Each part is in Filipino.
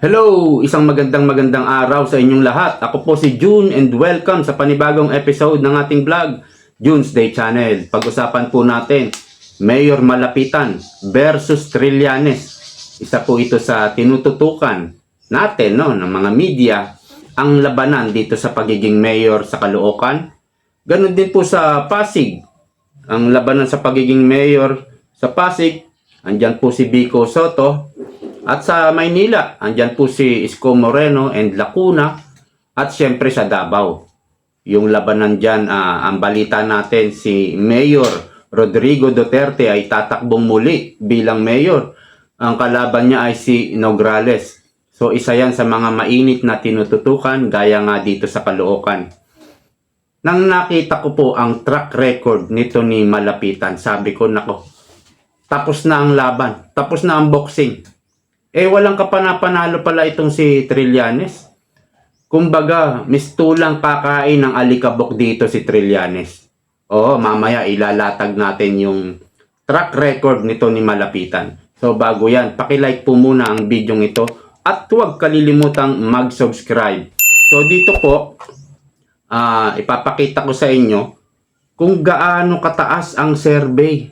Hello! Isang magandang magandang araw sa inyong lahat. Ako po si June and welcome sa panibagong episode ng ating vlog, June's Day Channel. Pag-usapan po natin, Mayor Malapitan versus Trillanes. Isa po ito sa tinututukan natin no, ng mga media ang labanan dito sa pagiging mayor sa Caloocan. Ganon din po sa Pasig. Ang labanan sa pagiging mayor sa Pasig, andyan po si Vico Soto, at sa Maynila, andyan po si Isko Moreno and Lacuna at syempre sa Davao. Yung labanan dyan, ah, ang balita natin, si Mayor Rodrigo Duterte ay tatakbong muli bilang mayor. Ang kalaban niya ay si Nograles. So isa yan sa mga mainit na tinututukan gaya nga dito sa Caloocan. Nang nakita ko po ang track record nito ni Malapitan, sabi ko, nako, tapos na ang laban, tapos na ang boxing. Eh, walang kapanapanalo pala itong si Trillanes. Kumbaga, mistulang kakain ng alikabok dito si Trillanes. Oo, mamaya ilalatag natin yung track record nito ni Malapitan. So, bago yan, pakilike po muna ang video ito at huwag kalilimutang mag-subscribe. So, dito po, ah ipapakita ko sa inyo kung gaano kataas ang survey,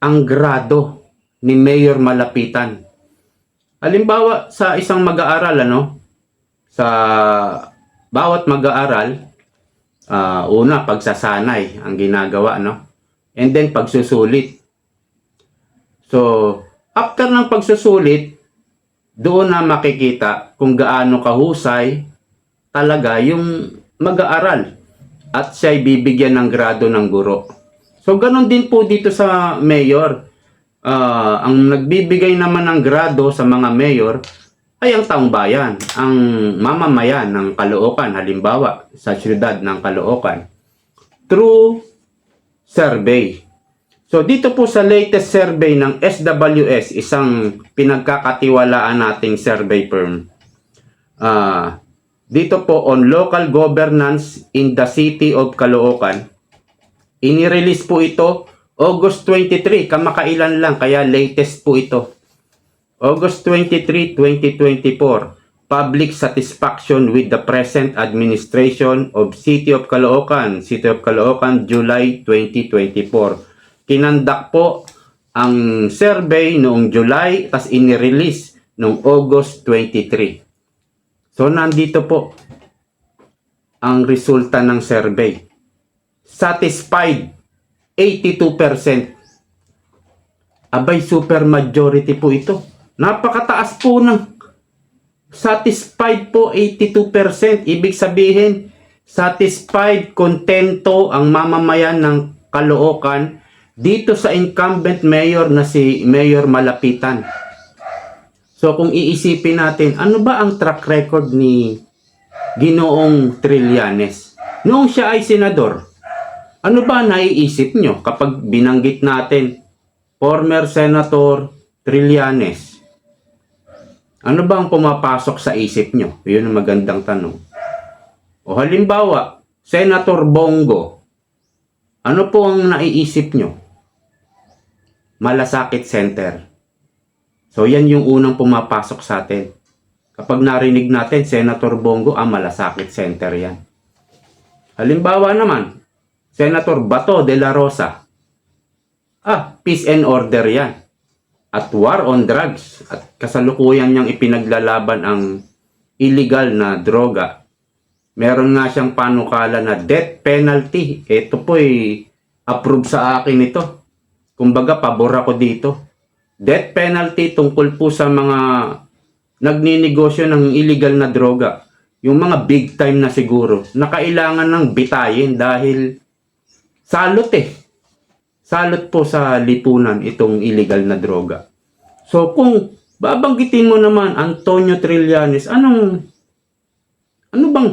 ang grado ni Mayor Malapitan. Halimbawa, sa isang mag-aaral, ano, sa bawat mag-aaral, ah, una, pagsasanay ang ginagawa, no? And then, pagsusulit. So, after ng pagsusulit, doon na makikita kung gaano kahusay talaga yung mag-aaral at siya'y bibigyan ng grado ng guro. So, ganun din po dito sa mayor. Ah, ang nagbibigay naman ng grado sa mga mayor ay ang taong bayan, ang mamamayan ng Caloocan, halimbawa sa siyudad ng Caloocan, through survey. So dito po sa latest survey ng SWS, isang pinagkakatiwalaan nating survey firm, ah, dito po on local governance in the city of Caloocan, inirelease po ito August 23, kamakailan lang, kaya latest po ito. August 23, 2024, public satisfaction with the present administration of City of Caloocan, City of Caloocan, July 2024. Kinandak po ang survey noong July, tas inirelease noong August 23. So, nandito po ang resulta ng survey. Satisfied 82%. Abay, super majority po ito. Napakataas po ng satisfied po 82%. Ibig sabihin, satisfied, kontento ang mamamayan ng Caloocan dito sa incumbent mayor na si Mayor Malapitan. So kung iisipin natin, ano ba ang track record ni Ginoong Trillanes? Noong siya ay senador, ano ba naiisip nyo kapag binanggit natin former Senator Trillanes? Ano ba ang pumapasok sa isip nyo? Yun ang magandang tanong. O halimbawa, Senator Bongo, ano po ang naiisip nyo? Malasakit Center. So yan yung unang pumapasok sa atin. Kapag narinig natin Senator Bongo, ah Malasakit Center yan. Halimbawa naman, Senator Bato de la Rosa. Ah, peace and order yan. At war on drugs. At kasalukuyan niyang ipinaglalaban ang illegal na droga. Meron nga siyang panukala na death penalty. Ito po ay approve sa akin ito. Kumbaga, pabor ako dito. Death penalty tungkol po sa mga nagninegosyo ng illegal na droga. Yung mga big time na siguro, na kailangan ng bitayin dahil salot eh. Salot po sa lipunan itong illegal na droga. So kung babanggitin mo naman Antonio Trillanes, anong ano bang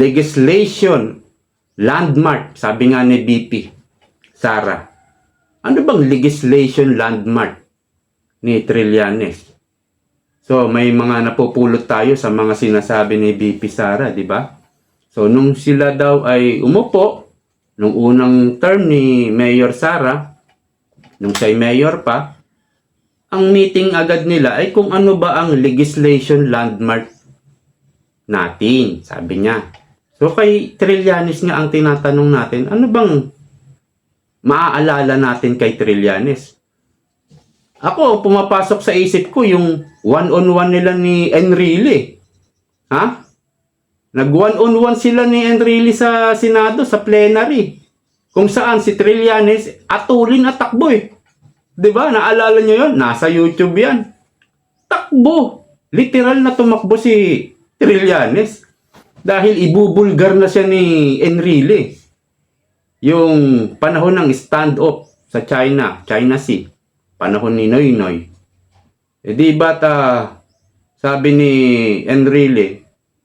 legislation landmark sabi nga ni BP Sara. Ano bang legislation landmark ni Trillanes? So may mga napupulot tayo sa mga sinasabi ni BP Sara, di ba? So nung sila daw ay umupo, nung unang term ni Mayor Sara, nung siya'y mayor pa, ang meeting agad nila ay kung ano ba ang legislation landmark natin, sabi niya. So kay Trillanes nga ang tinatanong natin, ano bang maaalala natin kay Trillanes? Ako, pumapasok sa isip ko yung one-on-one nila ni Enrile. Ha? Nag one-on-one sila ni Enrile sa Senado, sa plenary. Kung saan si Trillanes atulin at takbo eh. ba? Naalala niyo 'yon? Nasa YouTube 'yan. Takbo. Literal na tumakbo si Trillanes. Dahil ibubulgar na siya ni Enrile. Yung panahon ng stand-off sa China, China Sea. Panahon ni Noynoy. Eh di ba ta, sabi ni Enrile,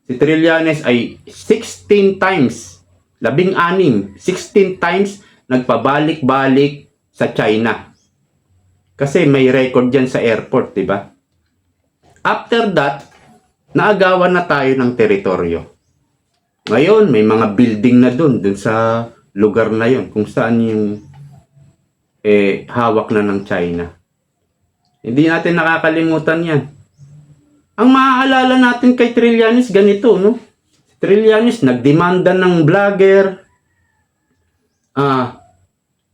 si Trillanes ay 16 times, labing anim, 16 times nagpabalik-balik sa China. Kasi may record dyan sa airport, di ba? After that, naagawan na tayo ng teritoryo. Ngayon, may mga building na dun, dun sa lugar na yon kung saan yung eh, hawak na ng China. Hindi natin nakakalimutan yan. Ang maaalala natin kay Trillanes, ganito, no? Trillanes, nagdemanda ng vlogger, ah,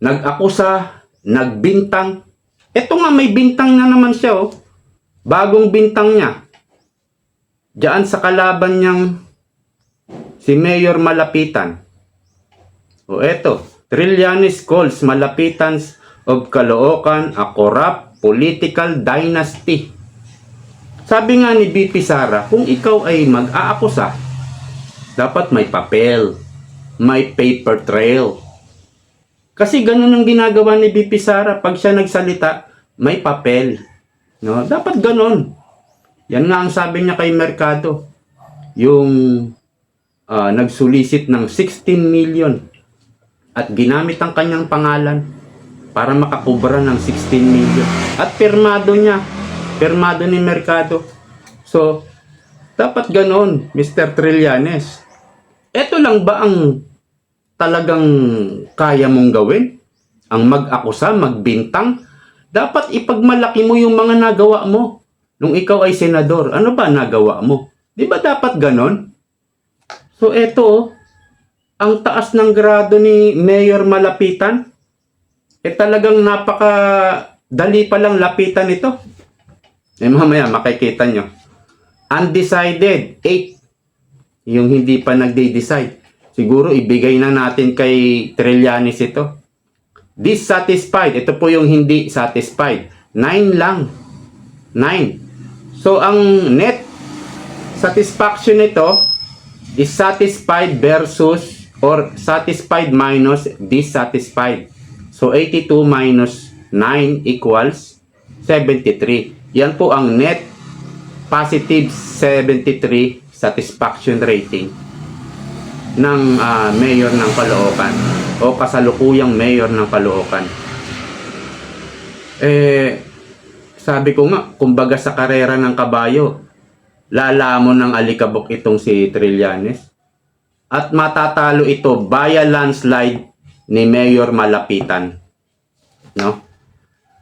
nag-akusa, nagbintang. Ito nga, may bintang na naman siya, oh. Bagong bintang niya. Diyan sa kalaban niyang si Mayor Malapitan. O eto, Trillanes calls Malapitans of Caloocan a corrupt political dynasty. Sabi nga ni BP Sara, kung ikaw ay mag-aakusa, dapat may papel, may paper trail. Kasi ganun ang ginagawa ni BP Sara. Pag siya nagsalita, may papel. No? Dapat ganun. Yan nga ang sabi niya kay Mercado. Yung ah, nagsulisit ng 16 million at ginamit ang kanyang pangalan para makakubra ng 16 million. At pirmado niya. Pirmado ni Mercado. So, dapat ganon, Mr. Trillanes. Ito lang ba ang talagang kaya mong gawin? Ang mag-akusa, magbintang? Dapat ipagmalaki mo yung mga nagawa mo nung ikaw ay senador. Ano ba nagawa mo? Di ba dapat ganon? So, eto, oh, ang taas ng grado ni Mayor Malapitan, eh talagang napaka dali pa lang lapitan ito. Eh mamaya makikita nyo. Undecided, 8. Yung hindi pa nagde-decide. Siguro ibigay na natin kay Trillanes ito. Dissatisfied, ito po yung hindi satisfied. 9 lang. 9. So ang net satisfaction nito is satisfied versus or satisfied minus dissatisfied. So 82 minus 9 equals 73. Yan po ang net positive 73 satisfaction rating ng ah, mayor ng Caloocan o kasalukuyang mayor ng Caloocan. Eh, sabi ko nga, kumbaga sa karera ng kabayo, lalamon ng alikabok itong si Trillanes. At matatalo ito via landslide ni Mayor Malapitan. No?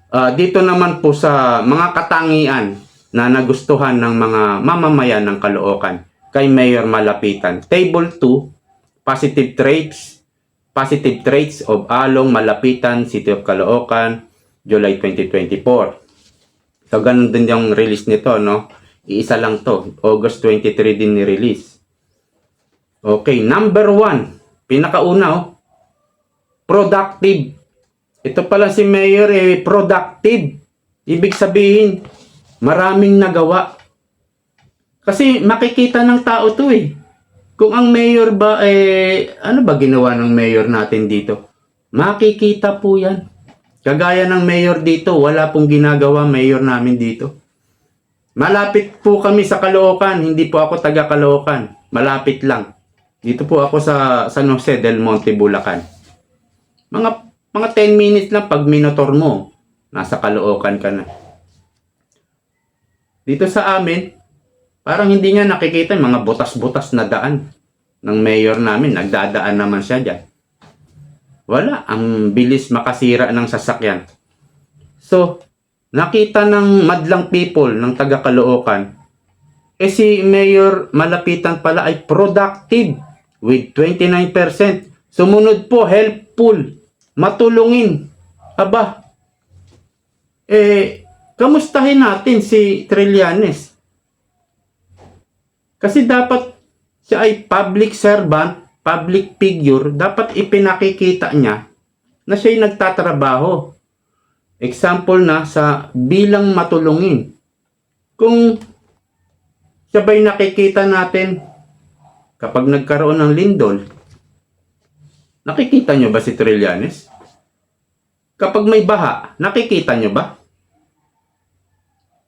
Ah, dito naman po sa mga katangian na nagustuhan ng mga mamamayan ng Caloocan kay Mayor Malapitan. Table 2, positive traits, positive traits of Along Malapitan, City of Caloocan, July 2024. So, ganun din yung release nito, no? Iisa lang to. August 23 din ni-release. Okay, number one. Pinakauna, oh. Productive. Ito pala si Mayor, eh, productive. Ibig sabihin, maraming nagawa. Kasi makikita ng tao to eh. Kung ang mayor ba, eh, ano ba ginawa ng mayor natin dito? Makikita po yan. Kagaya ng mayor dito, wala pong ginagawa mayor namin dito. Malapit po kami sa Caloocan, hindi po ako taga Caloocan. Malapit lang. Dito po ako sa San Jose del Monte, Bulacan. Mga mga 10 minutes lang pag minotor mo, nasa Caloocan ka na. Dito sa amin, parang hindi niya nakikita yung mga butas-butas na daan ng mayor namin. Nagdadaan naman siya dyan. Wala, ang bilis makasira ng sasakyan. So, nakita ng madlang people ng taga Caloocan, eh si Mayor Malapitan pala ay productive with 29%. Sumunod po, helpful, matulungin. Aba, eh, kamustahin natin si Trillanes? Kasi dapat siya ay public servant, public figure, dapat ipinakikita niya na siya'y nagtatrabaho. Example na sa bilang matulungin. Kung siya ba'y nakikita natin kapag nagkaroon ng lindol, nakikita nyo ba si Trillanes? Kapag may baha, nakikita nyo ba?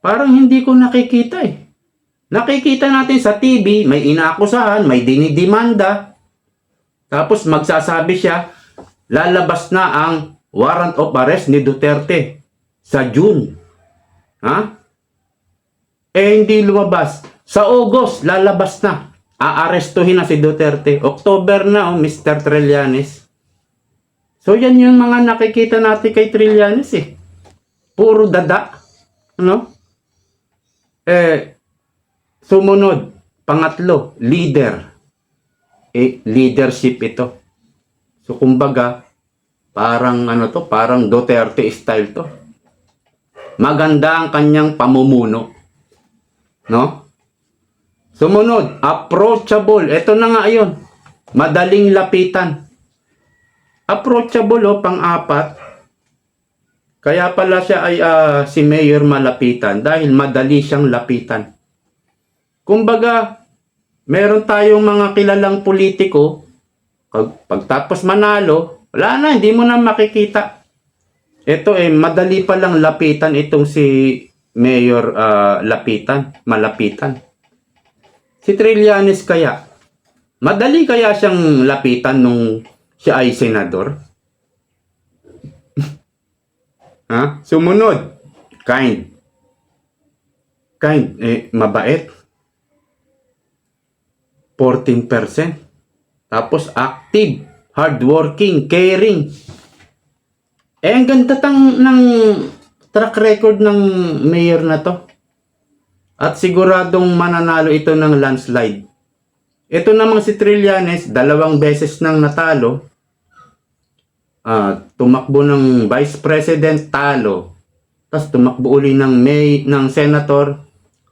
Parang hindi ko nakikita eh. Nakikita natin sa TV, may inaakusahan, may dinidimanda. Tapos magsasabi siya, lalabas na ang warrant of arrest ni Duterte sa June. Ha? Eh hindi lumabas. Sa August, lalabas na. Aarestuhin na si Duterte. October na, oh, Mr. Trillanes. So yan yung mga nakikita natin kay Trillanes eh. Puro dada. Ano? Eh, Sumunod, pangatlo, leader. Eh, leadership ito. So, kumbaga, parang ano to, parang Duterte style to. Maganda ang kanyang pamumuno. No? Sumunod, approachable. Ito na nga yun. Madaling lapitan. Approachable o pang-apat. Kaya pala siya ay ah, si Mayor malapitan dahil madali siyang lapitan. Kumbaga, meron tayong mga kilalang politiko, pag, pagtapos manalo, wala na, hindi mo na makikita. Ito eh, madali pa lang lapitan itong si Mayor ah, Lapitan, Malapitan. Si Trillanes kaya, madali kaya siyang lapitan nung siya ay senador? ha? Sumunod, kind. Kind, eh, mabait. 14%. Tapos active, hardworking, caring. Eh, ang ganda tang ng track record ng mayor na to. At siguradong mananalo ito ng landslide. Ito namang si Trillanes, dalawang beses nang natalo. Ah, tumakbo ng vice president, talo. Tapos tumakbo uli ng may ng senator,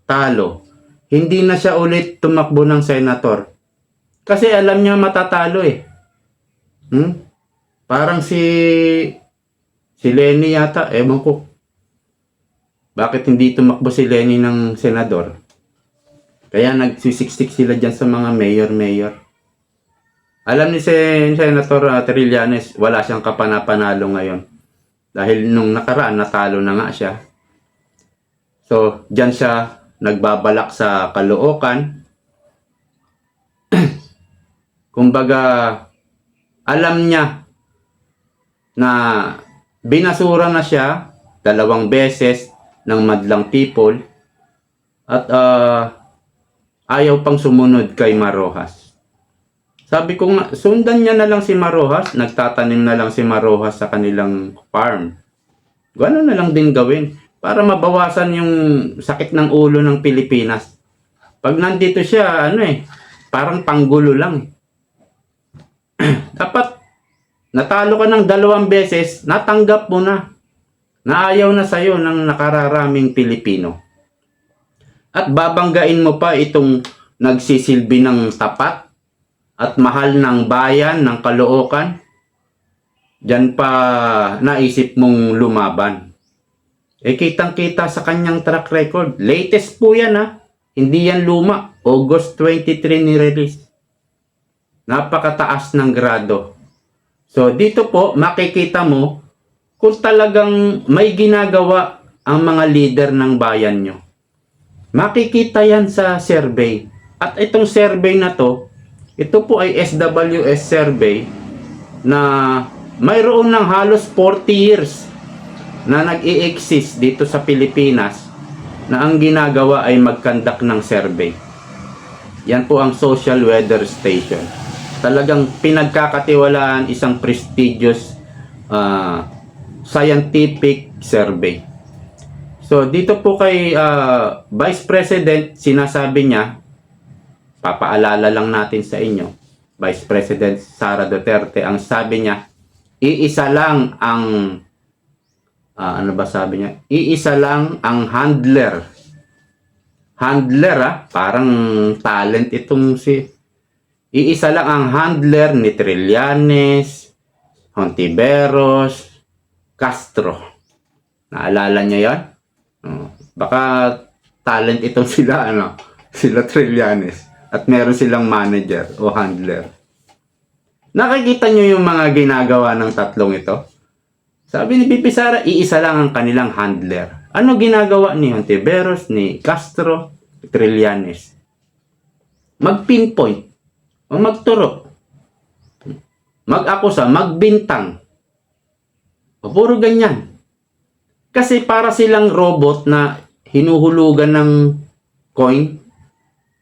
talo hindi na siya ulit tumakbo ng senator. Kasi alam niya matatalo eh. Hmm? Parang si si Lenny yata, ewan ko. Bakit hindi tumakbo si Lenny ng senador? Kaya nagsisiksik sila dyan sa mga mayor-mayor. Alam ni Sen Senator uh, Trillanes, wala siyang kapanapanalo ngayon. Dahil nung nakaraan, natalo na nga siya. So, dyan siya nagbabalak sa Caloocan. Kumbaga, alam niya na binasura na siya dalawang beses ng madlang people at uh, ayaw pang sumunod kay Marojas. Sabi ko nga, sundan niya na lang si Marojas, nagtatanim na lang si Marojas sa kanilang farm. Gano'n na lang din gawin para mabawasan yung sakit ng ulo ng Pilipinas. Pag nandito siya, ano eh, parang panggulo lang. Dapat, natalo ka ng dalawang beses, natanggap mo na. Naayaw na sa'yo ng nakararaming Pilipino. At babanggain mo pa itong nagsisilbi ng tapat at mahal ng bayan, ng kalookan. Diyan pa naisip mong lumaban. Eh kitang-kita sa kanyang track record. Latest po yan ha. Hindi yan luma. August 23 ni-release. Napakataas ng grado. So dito po makikita mo kung talagang may ginagawa ang mga leader ng bayan nyo. Makikita yan sa survey. At itong survey na to, ito po ay SWS survey na mayroon ng halos 40 years na nag-i-exist dito sa Pilipinas na ang ginagawa ay magkandak ng survey. Yan po ang Social Weather Station. Talagang pinagkakatiwalaan isang prestigious uh, scientific survey. So, dito po kay ah, Vice President, sinasabi niya, papaalala lang natin sa inyo, Vice President Sara Duterte, ang sabi niya, iisa lang ang, ah, ano ba sabi niya? Iisa lang ang handler. Handler ah, parang talent itong si, iisa lang ang handler ni Trillanes, Hontiveros, Castro. Naalala niya yon? Oh, baka talent itong sila ano, sila Trillanes at meron silang manager o handler. Nakikita niyo yung mga ginagawa ng tatlong ito? Sabi ni Bibi Sara, iisa lang ang kanilang handler. Ano ginagawa ni Hontiveros, ni Castro, Trillanes? Mag-pinpoint o magturo. Mag-akusa, magbintang. O puro ganyan. Kasi para silang robot na hinuhulugan ng coin.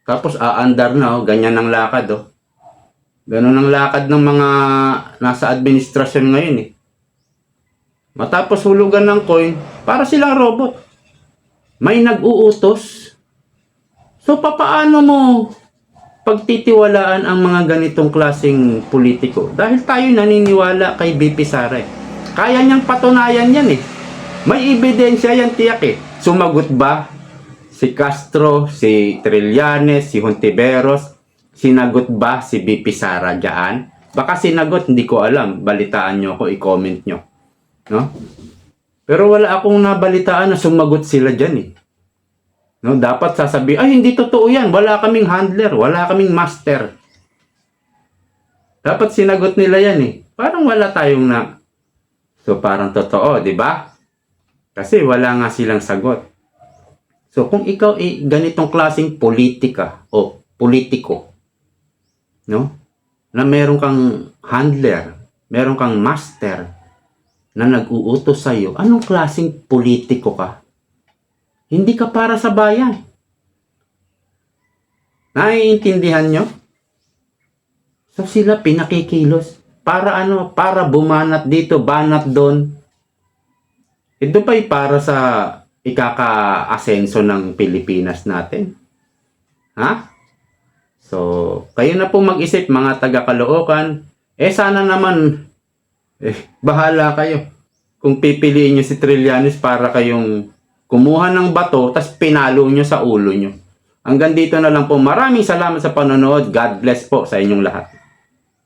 Tapos aandar na, oh, ganyan ang lakad. Oh. Ganun ang lakad ng mga nasa administrasyon ngayon eh. Matapos hulugan ng coin, para silang robot. May nag-uutos. So papaano mo pagtitiwalaan ang mga ganitong klaseng politiko? Dahil tayo naniniwala kay BP Sara eh. Kaya niyang patunayan yan eh. May ebidensya yan tiyak eh. Sumagot ba si Castro, si Trillanes, si Hontiveros? Sinagot ba si BP Sara dyan? Baka sinagot, hindi ko alam. Balitaan nyo ako, i-comment nyo. No? Pero wala akong nabalitaan na sumagot sila dyan eh. No, dapat sasabi, ay hindi totoo yan. Wala kaming handler, wala kaming master. Dapat sinagot nila yan eh. Parang wala tayong na. So parang totoo, di ba? Kasi wala nga silang sagot. So kung ikaw ay ganitong klaseng politika o politiko, no? Na meron kang handler, meron kang master na nag-uutos sa iyo, anong klaseng politiko ka? Hindi ka para sa bayan. Naiintindihan nyo? So sila pinakikilos. Para ano? Para bumanat dito, banat doon. Ito ba'y para sa ikaka-asenso ng Pilipinas natin? Ha? So, kayo na po mag-isip mga taga-Caloocan. Eh sana naman, eh, bahala kayo. Kung pipiliin nyo si Trillanes para kayong kumuha ng bato, tas pinalo nyo sa ulo nyo. Hanggang dito na lang po. Maraming salamat sa panonood. God bless po sa inyong lahat.